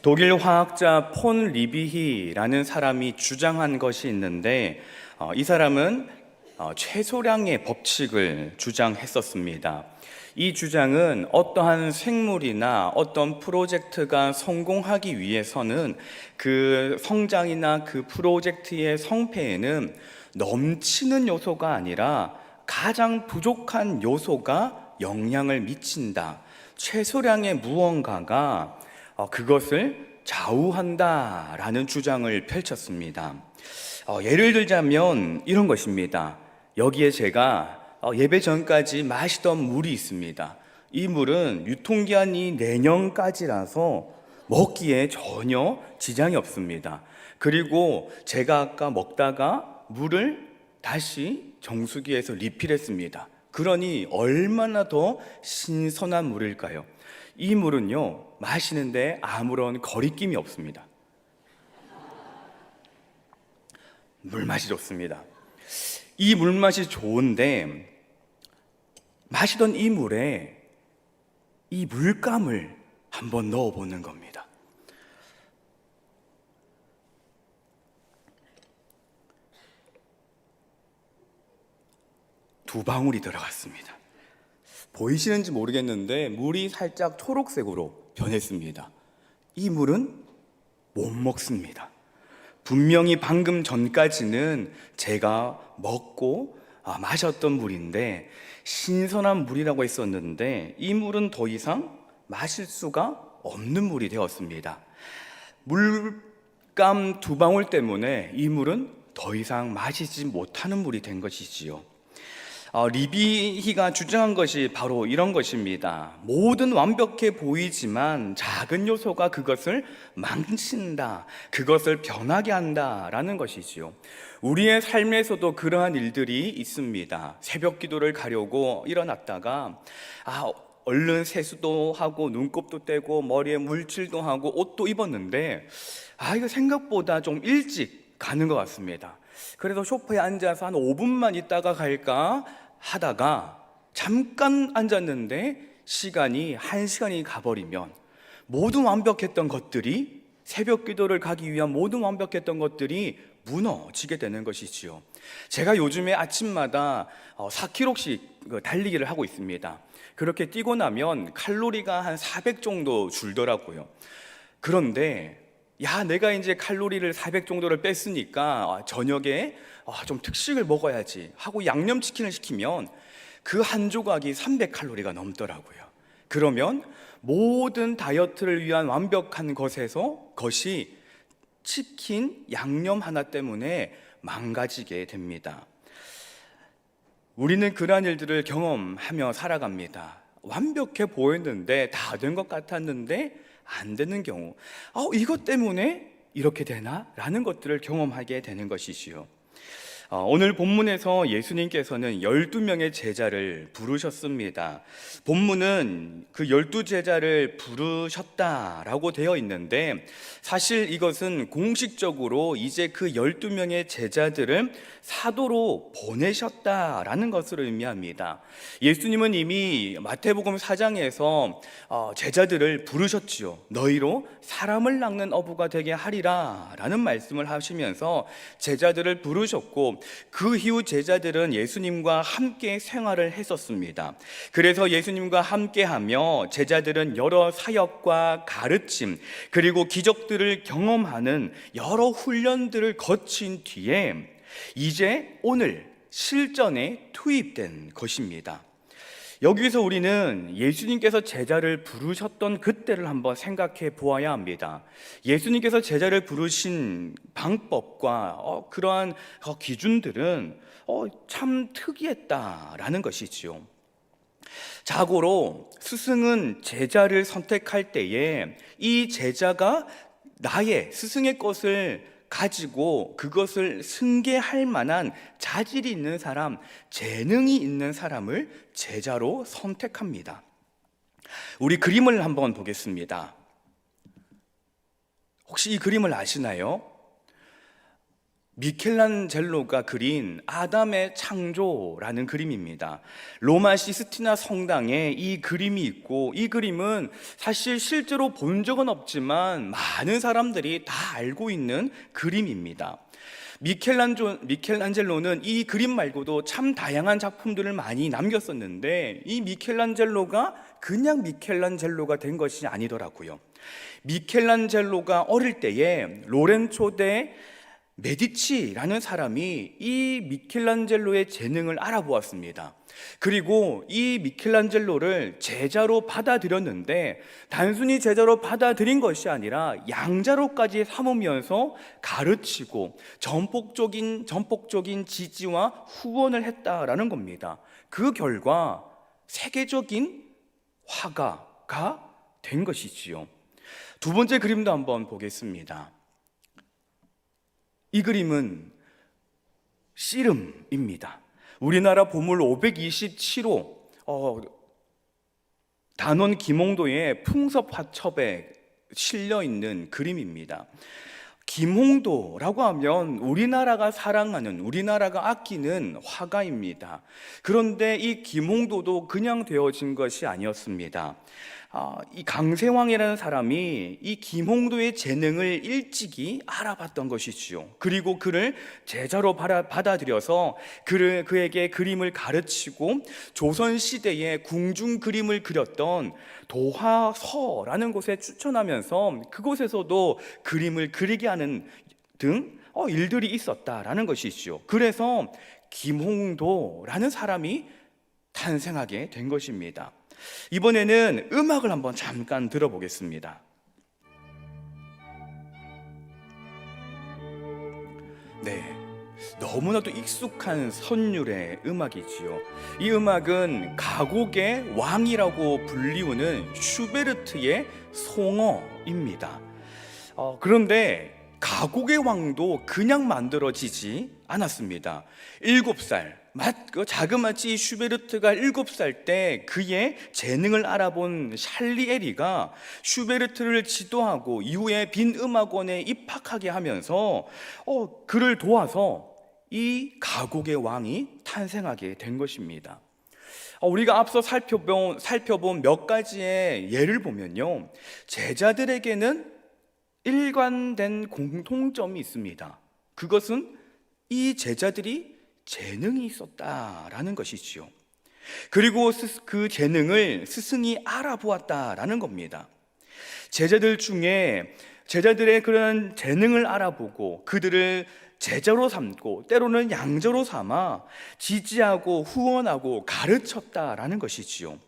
독일 화학자 폰 리비히라는 사람이 주장한 것이 있는데 어, 이 사람은 어, 최소량의 법칙을 주장했었습니다. 이 주장은 어떠한 생물이나 어떤 프로젝트가 성공하기 위해서는 그 성장이나 그 프로젝트의 성패에는 넘치는 요소가 아니라 가장 부족한 요소가 영향을 미친다. 최소량의 무언가가 어, 그것을 좌우한다라는 주장을 펼쳤습니다. 어, 예를 들자면 이런 것입니다. 여기에 제가 어, 예배 전까지 마시던 물이 있습니다. 이 물은 유통기한이 내년까지라서 먹기에 전혀 지장이 없습니다. 그리고 제가 아까 먹다가 물을 다시 정수기에서 리필했습니다. 그러니 얼마나 더 신선한 물일까요? 이 물은요, 마시는데 아무런 거리낌이 없습니다. 물맛이 좋습니다. 이 물맛이 좋은데, 마시던 이 물에 이 물감을 한번 넣어 보는 겁니다. 두 방울이 들어갔습니다. 보이시는지 모르겠는데 물이 살짝 초록색으로 변했습니다. 이 물은 못 먹습니다. 분명히 방금 전까지는 제가 먹고 아, 마셨던 물인데 신선한 물이라고 했었는데 이 물은 더 이상 마실 수가 없는 물이 되었습니다. 물감 두 방울 때문에 이 물은 더 이상 마시지 못하는 물이 된 것이지요. 어, 리비히가 주장한 것이 바로 이런 것입니다. 모든 완벽해 보이지만 작은 요소가 그것을 망친다. 그것을 변하게 한다라는 것이지요. 우리의 삶에서도 그러한 일들이 있습니다. 새벽 기도를 가려고 일어났다가 아, 얼른 세수도 하고 눈곱도 떼고 머리에 물칠도 하고 옷도 입었는데 아, 이거 생각보다 좀 일찍 가는 것 같습니다. 그래서 소파에 앉아서 한 5분만 있다가 갈까 하다가 잠깐 앉았는데 시간이 한 시간이 가버리면 모든 완벽했던 것들이 새벽 기도를 가기 위한 모든 완벽했던 것들이 무너지게 되는 것이지요. 제가 요즘에 아침마다 4km씩 달리기를 하고 있습니다. 그렇게 뛰고 나면 칼로리가 한 400 정도 줄더라고요. 그런데 야, 내가 이제 칼로리를 400 정도를 뺐으니까 저녁에 아, 좀 특식을 먹어야지 하고 양념치킨을 시키면 그 한 조각이 300칼로리가 넘더라고요. 그러면 모든 다이어트를 위한 완벽한 것에서 것이 치킨 양념 하나 때문에 망가지게 됩니다. 우리는 그러한 일들을 경험하며 살아갑니다. 완벽해 보였는데 다 된 것 같았는데 안 되는 경우, 어, 이것 때문에 이렇게 되나? 라는 것들을 경험하게 되는 것이지요. 어, 오늘 본문에서 예수님께서는 12명의 제자를 부르셨습니다. 본문은 그 12제자를 부르셨다라고 되어 있는데 사실 이것은 공식적으로 이제 그 12명의 제자들을 사도로 보내셨다라는 것을 의미합니다. 예수님은 이미 마태복음 4장에서 어, 제자들을 부르셨지요. 너희로 사람을 낚는 어부가 되게 하리라 라는 말씀을 하시면서 제자들을 부르셨고 그 이후 제자들은 예수님과 함께 생활을 했었습니다. 그래서 예수님과 함께 하며 제자들은 여러 사역과 가르침 그리고 기적들을 경험하는 여러 훈련들을 거친 뒤에 이제 오늘 실전에 투입된 것입니다. 여기서 우리는 예수님께서 제자를 부르셨던 그때를 한번 생각해 보아야 합니다. 예수님께서 제자를 부르신 방법과 어, 그러한 어, 기준들은 어, 참 특이했다라는 것이지요. 자고로 스승은 제자를 선택할 때에 이 제자가 나의 스승의 것을 가지고 그것을 승계할 만한 자질이 있는 사람, 재능이 있는 사람을 제자로 선택합니다. 우리 그림을 한번 보겠습니다. 혹시 이 그림을 아시나요? 미켈란젤로가 그린 아담의 창조라는 그림입니다. 로마 시스티나 성당에 이 그림이 있고 이 그림은 사실 실제로 본 적은 없지만 많은 사람들이 다 알고 있는 그림입니다. 미켈란조, 미켈란젤로는 이 그림 말고도 참 다양한 작품들을 많이 남겼었는데 이 미켈란젤로가 그냥 미켈란젤로가 된 것이 아니더라고요. 미켈란젤로가 어릴 때에 로렌초 대 메디치라는 사람이 이 미켈란젤로의 재능을 알아보았습니다. 그리고 이 미켈란젤로를 제자로 받아들였는데 단순히 제자로 받아들인 것이 아니라 양자로까지 삼으면서 가르치고 전폭적인 전폭적인 지지와 후원을 했다라는 겁니다. 그 결과 세계적인 화가가 된 것이지요. 두 번째 그림도 한번 보겠습니다. 이 그림은 씨름입니다. 우리나라 보물 527호 어, 단원 김홍도의 풍섭 화첩에 실려 있는 그림입니다. 김홍도라고 하면 우리나라가 사랑하는 우리나라가 아끼는 화가입니다. 그런데 이 김홍도도 그냥 되어진 것이 아니었습니다. 아, 이 강세왕이라는 사람이 이 김홍도의 재능을 일찍이 알아봤던 것이지요. 그리고 그를 제자로 받아- 받아들여서 그를 그에게 그림을 가르치고 조선 시대에 궁중 그림을 그렸던 도화서라는 곳에 추천하면서 그곳에서도 그림을 그리게 하는 등 어, 일들이 있었다라는 것이죠. 그래서 김홍도라는 사람이 탄생하게 된 것입니다. 이번에는 음악을 한번 잠깐 들어보겠습니다. 네. 너무나도 익숙한 선율의 음악이지요. 이 음악은 가곡의 왕이라고 불리우는 슈베르트의 송어입니다. 어, 그런데 가곡의 왕도 그냥 만들어지지 않았습니다. 일곱 살, 마- 그 자그마치 슈베르트가 일곱 살때 그의 재능을 알아본 샬리에리가 슈베르트를 지도하고 이후에 빈 음악원에 입학하게 하면서 어, 그를 도와서 이 가곡의 왕이 탄생하게 된 것입니다. 어, 우리가 앞서 살펴본, 살펴본 몇 가지의 예를 보면요. 제자들에게는 일관된 공통점이 있습니다. 그것은 이 제자들이 재능이 있었다라는 것이지요. 그리고 스- 그 재능을 스승이 알아보았다라는 겁니다. 제자들 중에 제자들의 그런 재능을 알아보고 그들을 제자로 삼고 때로는 양자로 삼아 지지하고 후원하고 가르쳤다라는 것이지요.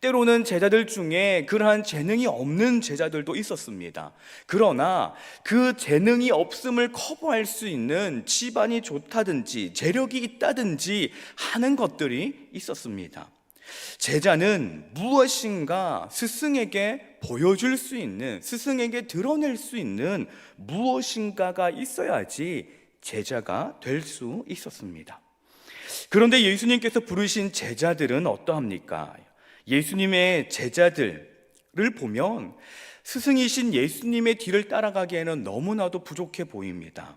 때로는 제자들 중에 그러한 재능이 없는 제자들도 있었습니다. 그러나 그 재능이 없음을 커버할 수 있는 집안이 좋다든지 재력이 있다든지 하는 것들이 있었습니다. 제자는 무엇인가 스승에게 보여줄 수 있는, 스승에게 드러낼 수 있는 무엇인가가 있어야지 제자가 될 수 있었습니다. 그런데 예수님께서 부르신 제자들은 어떠합니까? 예수님의 제자들을 보면 스승이신 예수님의 뒤를 따라가기에는 너무나도 부족해 보입니다.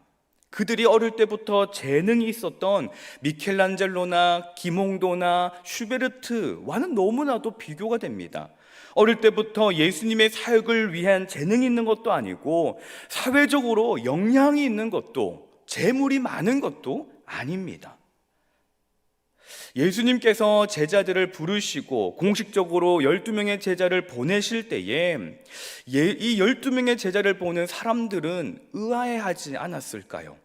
그들이 어릴 때부터 재능이 있었던 미켈란젤로나 김홍도나 슈베르트와는 너무나도 비교가 됩니다. 어릴 때부터 예수님의 사역을 위한 재능이 있는 것도 아니고 사회적으로 영향이 있는 것도 재물이 많은 것도 아닙니다. 예수님께서 제자들을 부르시고 공식적으로 12명의 제자를 보내실 때에 예, 이 12명의 제자를 보는 사람들은 의아해하지 않았을까요?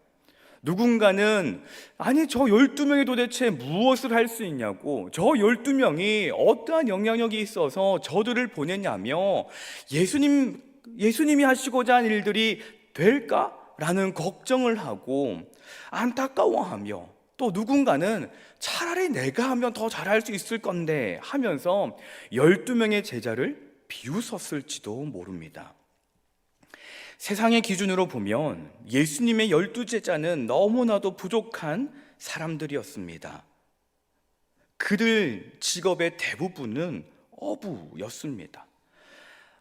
누군가는 아니 저 12명이 도대체 무엇을 할 수 있냐고 저 12명이 어떠한 영향력이 있어서 저들을 보냈냐며 예수님 예수님이 하시고자 한 일들이 될까라는 걱정을 하고 안타까워하며 또 누군가는 차라리 내가 하면 더 잘할 수 있을 건데 하면서 12명의 제자를 비웃었을지도 모릅니다. 세상의 기준으로 보면 예수님의 열두 제자는 너무나도 부족한 사람들이었습니다. 그들 직업의 대부분은 어부였습니다.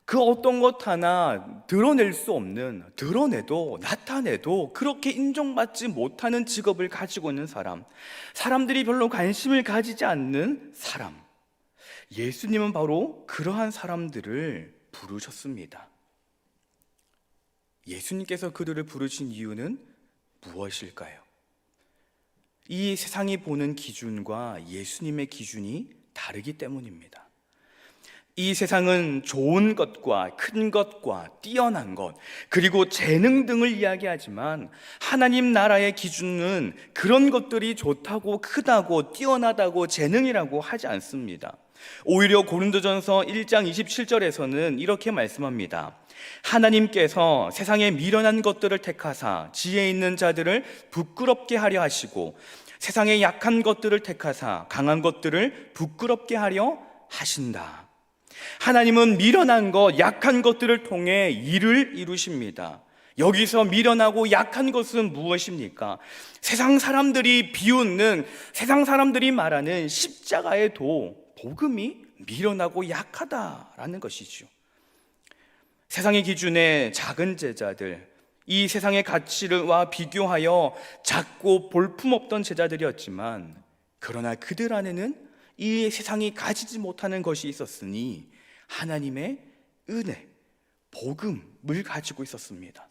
그 어떤 것 하나 드러낼 수 없는, 드러내도 나타내도 그렇게 인정받지 못하는 직업을 가지고 있는 사람, 사람들이 별로 관심을 가지지 않는 사람. 예수님은 바로 그러한 사람들을 부르셨습니다. 예수님께서 그들을 부르신 이유는 무엇일까요? 이 세상이 보는 기준과 예수님의 기준이 다르기 때문입니다. 이 세상은 좋은 것과 큰 것과 뛰어난 것, 그리고 재능 등을 이야기하지만 하나님 나라의 기준은 그런 것들이 좋다고 크다고 뛰어나다고 재능이라고 하지 않습니다. 오히려 고린도전서 1장 27절에서는 이렇게 말씀합니다. 하나님께서 세상에 미련한 것들을 택하사 지혜 있는 자들을 부끄럽게 하려 하시고 세상에 약한 것들을 택하사 강한 것들을 부끄럽게 하려 하신다. 하나님은 미련한 것, 약한 것들을 통해 일을 이루십니다. 여기서 미련하고 약한 것은 무엇입니까? 세상 사람들이 비웃는, 세상 사람들이 말하는 십자가의 도, 복음이 미련하고 약하다라는 것이죠. 세상의 기준에 작은 제자들, 이 세상의 가치와 비교하여 작고 볼품없던 제자들이었지만, 그러나 그들 안에는 이 세상이 가지지 못하는 것이 있었으니 하나님의 은혜, 복음을 가지고 있었습니다.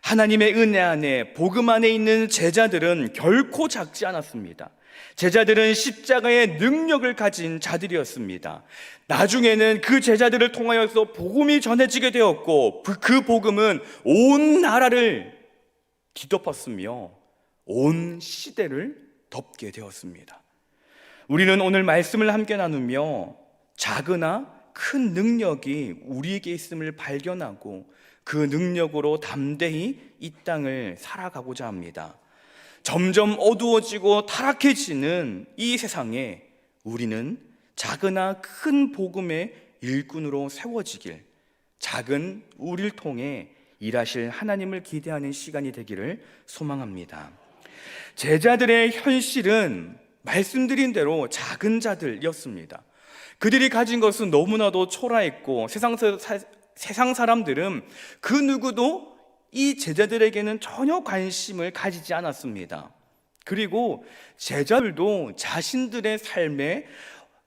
하나님의 은혜 안에 복음 안에 있는 제자들은 결코 작지 않았습니다. 제자들은 십자가의 능력을 가진 자들이었습니다. 나중에는 그 제자들을 통하여서 복음이 전해지게 되었고 그- 그 복음은 온 나라를 뒤덮었으며 온 시대를 덮게 되었습니다. 우리는 오늘 말씀을 함께 나누며 작으나 큰 능력이 우리에게 있음을 발견하고 그 능력으로 담대히 이 땅을 살아가고자 합니다. 점점 어두워지고 타락해지는 이 세상에 우리는 작으나 큰 복음의 일꾼으로 세워지길 작은 우리를 통해 일하실 하나님을 기대하는 시간이 되기를 소망합니다. 제자들의 현실은 말씀드린 대로 작은 자들이었습니다. 그들이 가진 것은 너무나도 초라했고 세상, 사- 세상 사람들은 그 누구도 이 제자들에게는 전혀 관심을 가지지 않았습니다. 그리고 제자들도 자신들의 삶에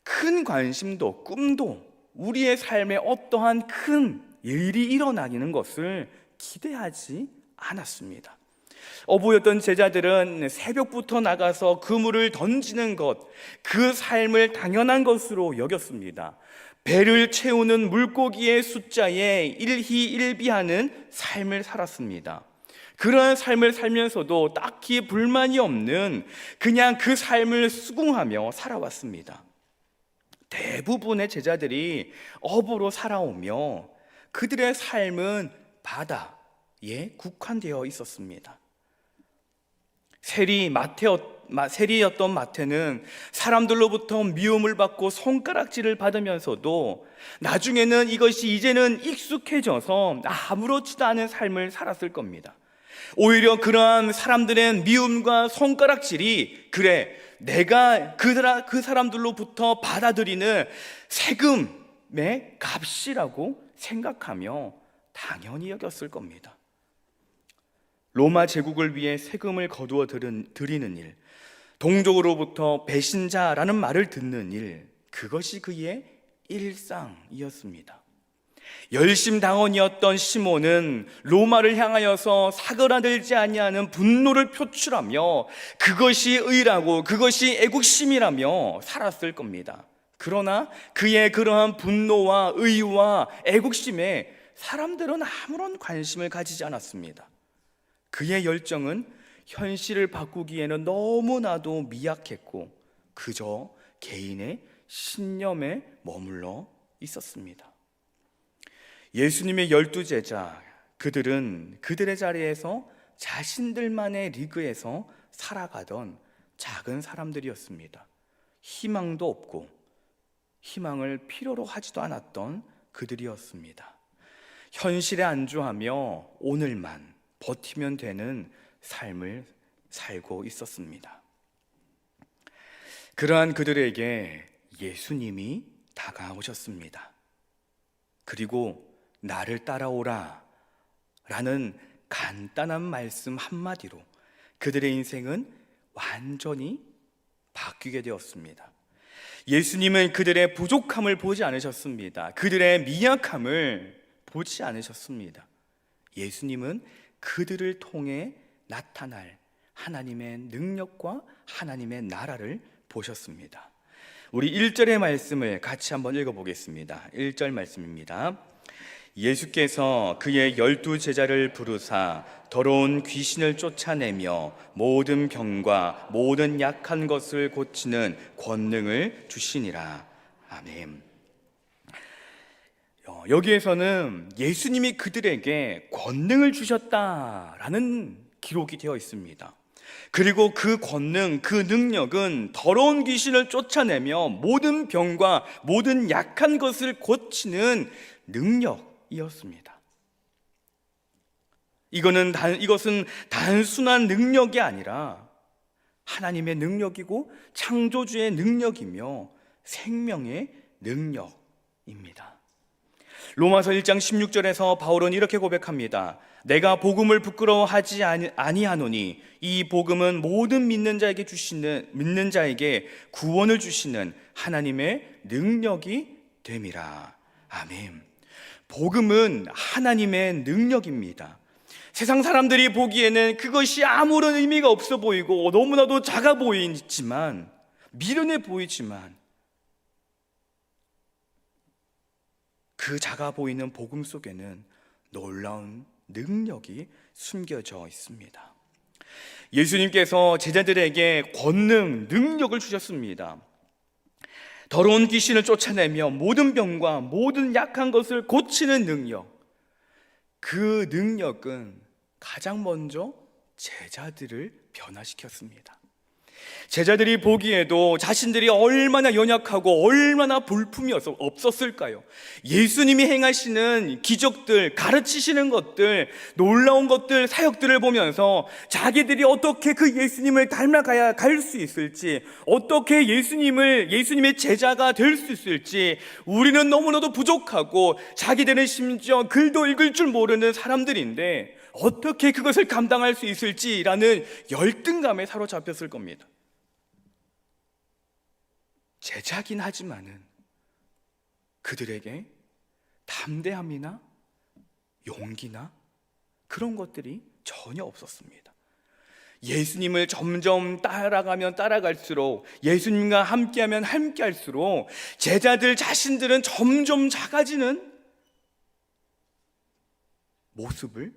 큰 관심도 꿈도 우리의 삶에 어떠한 큰 일이 일어나는 것을 기대하지 않았습니다. 어부였던 제자들은 새벽부터 나가서 그물을 던지는 것, 그 삶을 당연한 것으로 여겼습니다. 배를 채우는 물고기의 숫자에 일희일비하는 삶을 살았습니다. 그러한 삶을 살면서도 딱히 불만이 없는 그냥 그 삶을 수긍하며 살아왔습니다. 대부분의 제자들이 어부로 살아오며 그들의 삶은 바다에 국한되어 있었습니다. 세리 마테였 세리였던 마태는 사람들로부터 미움을 받고 손가락질을 받으면서도 나중에는 이것이 이제는 익숙해져서 아무렇지도 않은 삶을 살았을 겁니다. 오히려 그러한 사람들의 미움과 손가락질이 그래 내가 그, 사람, 그 사람들로부터 받아들이는 세금의 값이라고 생각하며 당연히 여겼을 겁니다. 로마 제국을 위해 세금을 거두어 드리는 일, 동족으로부터 배신자라는 말을 듣는 일, 그것이 그의 일상이었습니다. 열심당원이었던 시몬은 로마를 향하여서 사그라들지 아니하는 분노를 표출하며 그것이 의라고 그것이 애국심이라며 살았을 겁니다. 그러나 그의 그러한 분노와 의와 애국심에 사람들은 아무런 관심을 가지지 않았습니다. 그의 열정은 현실을 바꾸기에는 너무나도 미약했고 그저 개인의 신념에 머물러 있었습니다. 예수님의 열두 제자 그들은 그들의 자리에서 자신들만의 리그에서 살아가던 작은 사람들이었습니다. 희망도 없고 희망을 필요로 하지도 않았던 그들이었습니다. 현실에 안주하며 오늘만 버티면 되는 삶을 살고 있었습니다. 그러한 그들에게 예수님이 다가오셨습니다. 그리고 나를 따라오라 라는 간단한 말씀 한마디로 그들의 인생은 완전히 바뀌게 되었습니다. 예수님은 그들의 부족함을 보지 않으셨습니다. 그들의 미약함을 보지 않으셨습니다. 예수님은 그들을 통해 나타날 하나님의 능력과 하나님의 나라를 보셨습니다. 우리 1절의 말씀을 같이 한번 읽어보겠습니다. 1절 말씀입니다. 예수께서 그의 열두 제자를 부르사 더러운 귀신을 쫓아내며 모든 병과 모든 약한 것을 고치는 권능을 주시니라. 아멘. 어, 여기에서는 예수님이 그들에게 권능을 주셨다라는 기록이 되어 있습니다. 그리고 그 권능, 그 능력은 더러운 귀신을 쫓아내며 모든 병과 모든 약한 것을 고치는 능력이었습니다. 이거는 단, 이것은 단순한 능력이 아니라 하나님의 능력이고 창조주의 능력이며 생명의 능력입니다. 로마서 1장 16절에서 바울은 이렇게 고백합니다. 내가 복음을 부끄러워하지 아니- 아니하노니 이 복음은 모든 믿는 자에게 주시는 믿는 자에게 구원을 주시는 하나님의 능력이 됨이라. 아멘. 복음은 하나님의 능력입니다. 세상 사람들이 보기에는 그것이 아무런 의미가 없어 보이고 너무나도 작아 보이지만 미련해 보이지만 그 작아 보이는 복음 속에는 놀라운 능력이 숨겨져 있습니다. 예수님께서 제자들에게 권능, 능력을 주셨습니다. 더러운 귀신을 쫓아내며 모든 병과 모든 약한 것을 고치는 능력. 그 능력은 가장 먼저 제자들을 변화시켰습니다. 제자들이 보기에도 자신들이 얼마나 연약하고 얼마나 볼품이 없었을까요? 예수님이 행하시는 기적들, 가르치시는 것들, 놀라운 것들, 사역들을 보면서 자기들이 어떻게 그 예수님을 닮아가야 갈 수 있을지, 어떻게 예수님을, 예수님의 제자가 될 수 있을지, 우리는 너무나도 부족하고 자기들은 심지어 글도 읽을 줄 모르는 사람들인데, 어떻게 그것을 감당할 수 있을지라는 열등감에 사로잡혔을 겁니다. 제자긴 하지만은 그들에게 담대함이나 용기나 그런 것들이 전혀 없었습니다. 예수님을 점점 따라가면 따라갈수록 예수님과 함께하면 함께할수록 제자들 자신들은 점점 작아지는 모습을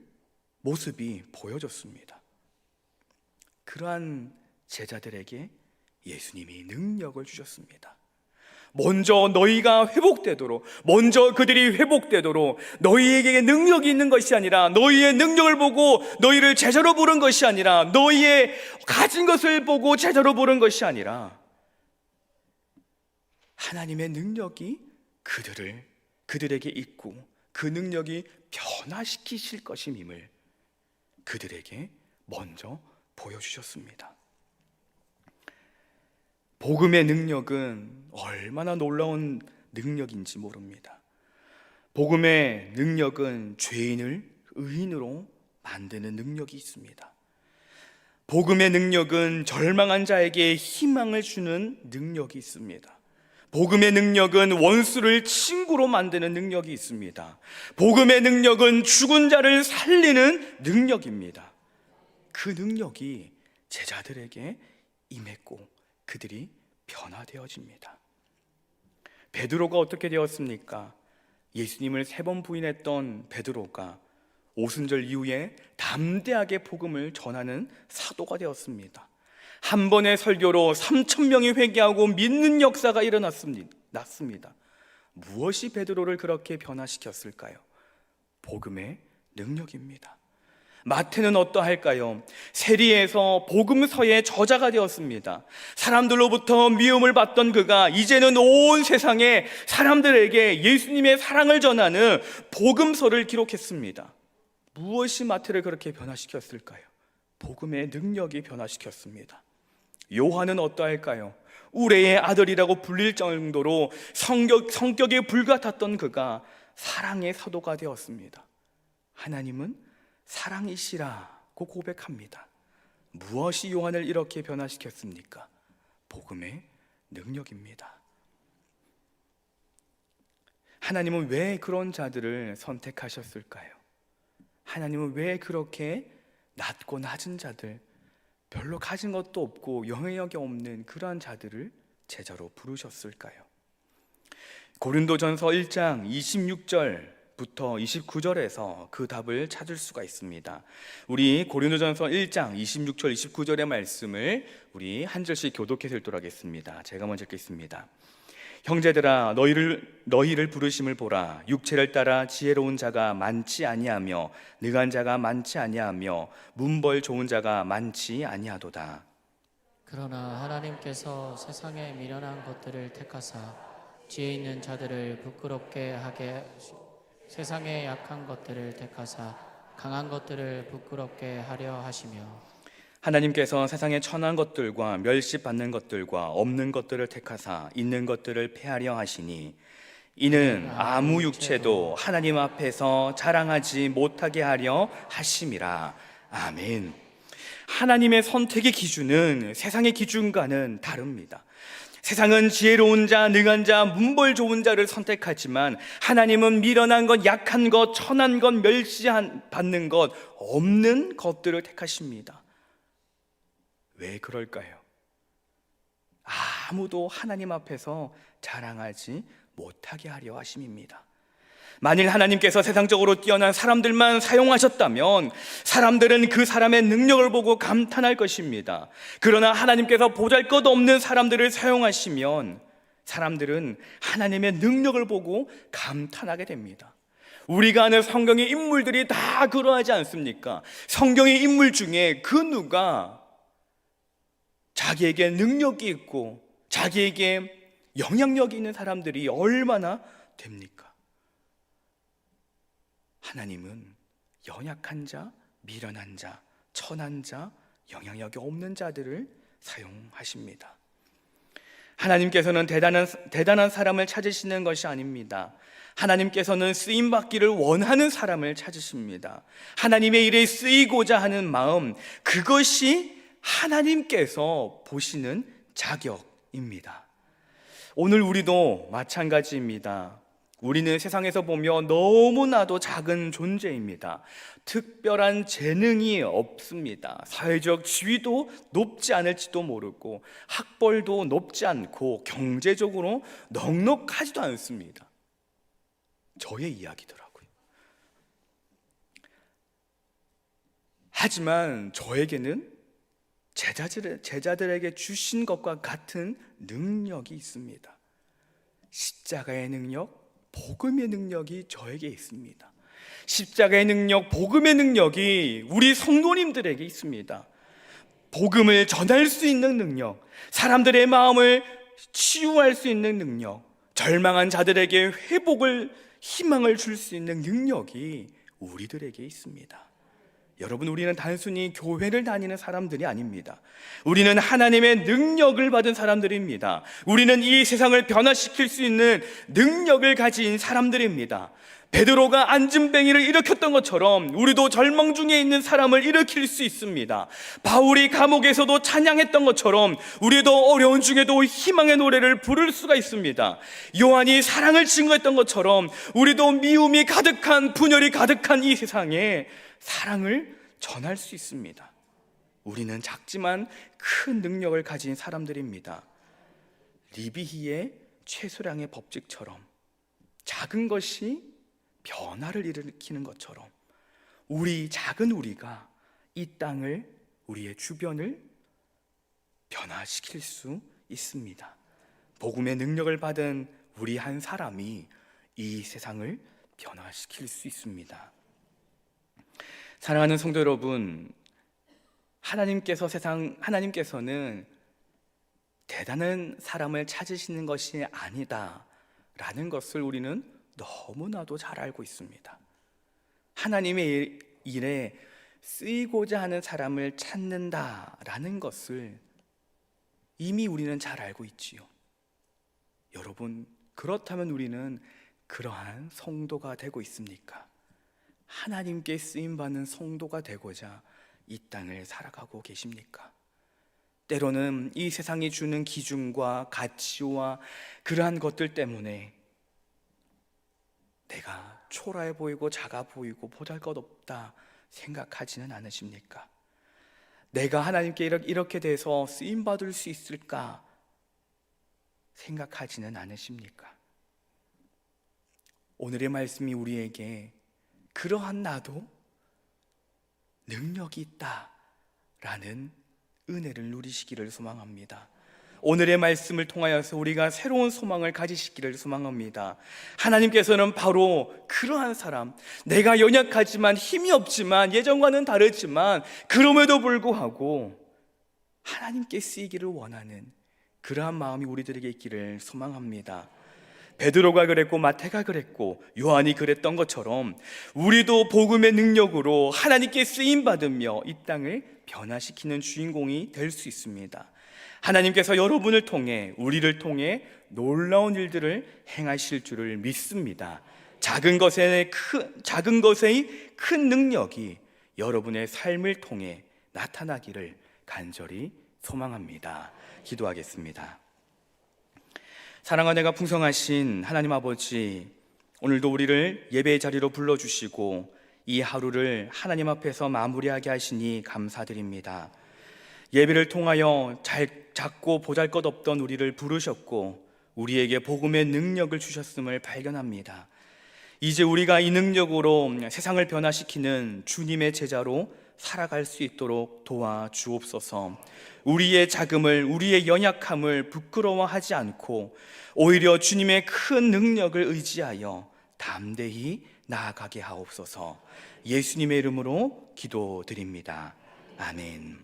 모습이 보여졌습니다. 그러한 제자들에게 예수님이 능력을 주셨습니다. 먼저 너희가 회복되도록, 먼저 그들이 회복되도록 너희에게 능력이 있는 것이 아니라 너희의 능력을 보고 너희를 제자로 부른 것이 아니라 너희의 가진 것을 보고 제자로 부른 것이 아니라 하나님의 능력이 그들을 그들에게 있고 그 능력이 변화시키실 것임임을 그들에게 먼저 보여주셨습니다. 복음의 능력은 얼마나 놀라운 능력인지 모릅니다. 복음의 능력은 죄인을 의인으로 만드는 능력이 있습니다. 복음의 능력은 절망한 자에게 희망을 주는 능력이 있습니다. 복음의 능력은 원수를 친구로 만드는 능력이 있습니다. 복음의 능력은 죽은 자를 살리는 능력입니다. 그 능력이 제자들에게 임했고 그들이 변화되어집니다. 베드로가 어떻게 되었습니까? 예수님을 세 번 부인했던 베드로가 오순절 이후에 담대하게 복음을 전하는 사도가 되었습니다. 한 번의 설교로 3천 명이 회개하고 믿는 역사가 일어났습니다. 무엇이 베드로를 그렇게 변화시켰을까요? 복음의 능력입니다. 마태는 어떠할까요? 세리에서 복음서의 저자가 되었습니다. 사람들로부터 미움을 받던 그가 이제는 온 세상에 사람들에게 예수님의 사랑을 전하는 복음서를 기록했습니다. 무엇이 마태를 그렇게 변화시켰을까요? 복음의 능력이 변화시켰습니다. 요한은 어떠할까요? 우레의 아들이라고 불릴 정도로 성격, 성격에 불같았던 그가 사랑의 사도가 되었습니다. 하나님은 사랑이시라고 고백합니다. 무엇이 요한을 이렇게 변화시켰습니까? 복음의 능력입니다. 하나님은 왜 그런 자들을 선택하셨을까요? 하나님은 왜 그렇게 낮고 낮은 자들, 별로 가진 것도 없고 영향력이 없는 그러한 자들을 제자로 부르셨을까요? 고린도전서 1장 26절부터 29절에서 그 답을 찾을 수가 있습니다. 우리 고린도전서 1장 26절 29절의 말씀을 우리 한 절씩 교독해서 읽도록 하겠습니다. 제가 먼저 읽겠습니다. 형제들아 너희를 너희를 부르심을 보라 육체를 따라 지혜로운 자가 많지 아니하며 능한 자가 많지 아니하며 문벌 좋은 자가 많지 아니하도다. 그러나 하나님께서 세상에 미련한 것들을 택하사 지혜 있는 자들을 부끄럽게 하게 세상에 약한 것들을 택하사 강한 것들을 부끄럽게 하려 하시며 하나님께서 세상의 천한 것들과 멸시받는 것들과 없는 것들을 택하사 있는 것들을 폐하려 하시니 이는 아무 육체도 하나님 앞에서 자랑하지 못하게 하려 하심이라. 아멘. 하나님의 선택의 기준은 세상의 기준과는 다릅니다. 세상은 지혜로운 자, 능한 자, 문벌 좋은 자를 선택하지만 하나님은 미련한 것, 약한 것, 천한 것, 멸시받는 것, 없는 것들을 택하십니다. 왜 그럴까요? 아무도 하나님 앞에서 자랑하지 못하게 하려 하심입니다. 만일 하나님께서 세상적으로 뛰어난 사람들만 사용하셨다면 사람들은 그 사람의 능력을 보고 감탄할 것입니다. 그러나 하나님께서 보잘 것 없는 사람들을 사용하시면 사람들은 하나님의 능력을 보고 감탄하게 됩니다. 우리가 아는 성경의 인물들이 다 그러하지 않습니까? 성경의 인물 중에 그 누가 자기에게 능력이 있고 자기에게 영향력이 있는 사람들이 얼마나 됩니까? 하나님은 연약한 자, 미련한 자, 천한 자, 영향력이 없는 자들을 사용하십니다. 하나님께서는 대단한, 대단한 사람을 찾으시는 것이 아닙니다. 하나님께서는 쓰임 받기를 원하는 사람을 찾으십니다. 하나님의 일에 쓰이고자 하는 마음, 그것이 하나님께서 보시는 자격입니다. 오늘 우리도 마찬가지입니다. 우리는 세상에서 보며 너무나도 작은 존재입니다. 특별한 재능이 없습니다. 사회적 지위도 높지 않을지도 모르고 학벌도 높지 않고 경제적으로 넉넉하지도 않습니다. 저의 이야기더라고요. 하지만 저에게는 제자들, 제자들에게 주신 것과 같은 능력이 있습니다. 십자가의 능력, 복음의 능력이 저에게 있습니다. 십자가의 능력, 복음의 능력이 우리 성도님들에게 있습니다. 복음을 전할 수 있는 능력, 사람들의 마음을 치유할 수 있는 능력, 절망한 자들에게 회복을, 희망을 줄 수 있는 능력이 우리들에게 있습니다. 여러분, 우리는 단순히 교회를 다니는 사람들이 아닙니다. 우리는 하나님의 능력을 받은 사람들입니다. 우리는 이 세상을 변화시킬 수 있는 능력을 가진 사람들입니다. 베드로가 안진뱅이를 일으켰던 것처럼 우리도 절망 중에 있는 사람을 일으킬 수 있습니다. 바울이 감옥에서도 찬양했던 것처럼 우리도 어려운 중에도 희망의 노래를 부를 수가 있습니다. 요한이 사랑을 증거했던 것처럼 우리도 미움이 가득한 분열이 가득한 이 세상에 사랑을 전할 수 있습니다. 우리는 작지만 큰 능력을 가진 사람들입니다. 리비히의 최소량의 법칙처럼 작은 것이 변화를 일으키는 것처럼 우리 작은 우리가 이 땅을 우리의 주변을 변화시킬 수 있습니다. 복음의 능력을 받은 우리 한 사람이 이 세상을 변화시킬 수 있습니다. 사랑하는 성도 여러분, 하나님께서 세상 하나님께서는 대단한 사람을 찾으시는 것이 아니다라는 것을 우리는 너무나도 잘 알고 있습니다. 하나님의 일- 일에 쓰이고자 하는 사람을 찾는다라는 것을 이미 우리는 잘 알고 있지요. 여러분, 그렇다면 우리는 그러한 성도가 되고 있습니까? 하나님께 쓰임 받는 성도가 되고자 이 땅을 살아가고 계십니까? 때로는 이 세상이 주는 기준과 가치와 그러한 것들 때문에 내가 초라해 보이고 작아 보이고 보잘 것 없다 생각하지는 않으십니까? 내가 하나님께 이렇게 돼서 쓰임 받을 수 있을까 생각하지는 않으십니까? 오늘의 말씀이 우리에게 그러한 나도 능력이 있다라는 은혜를 누리시기를 소망합니다. 오늘의 말씀을 통하여서 우리가 새로운 소망을 가지시기를 소망합니다. 하나님께서는 바로 그러한 사람, 내가 연약하지만 힘이 없지만 예전과는 다르지만 그럼에도 불구하고 하나님께 쓰이기를 원하는 그러한 마음이 우리들에게 있기를 소망합니다. 베드로가 그랬고 마태가 그랬고 요한이 그랬던 것처럼 우리도 복음의 능력으로 하나님께 쓰임 받으며 이 땅을 변화시키는 주인공이 될 수 있습니다. 하나님께서 여러분을 통해 우리를 통해 놀라운 일들을 행하실 줄을 믿습니다. 작은 것의 큰 작은 것의 큰 능력이 여러분의 삶을 통해 나타나기를 간절히 소망합니다. 기도하겠습니다. 사랑과 내가 풍성하신 하나님 아버지, 오늘도 우리를 예배의 자리로 불러주시고 이 하루를 하나님 앞에서 마무리하게 하시니 감사드립니다. 예배를 통하여 잘, 작고 보잘 것 없던 우리를 부르셨고 우리에게 복음의 능력을 주셨음을 발견합니다. 이제 우리가 이 능력으로 세상을 변화시키는 주님의 제자로 살아갈 수 있도록 도와 주옵소서. 우리의 자금을, 우리의 연약함을 부끄러워하지 않고 오히려 주님의 큰 능력을 의지하여 담대히 나아가게 하옵소서. 예수님의 이름으로 기도드립니다. 아멘.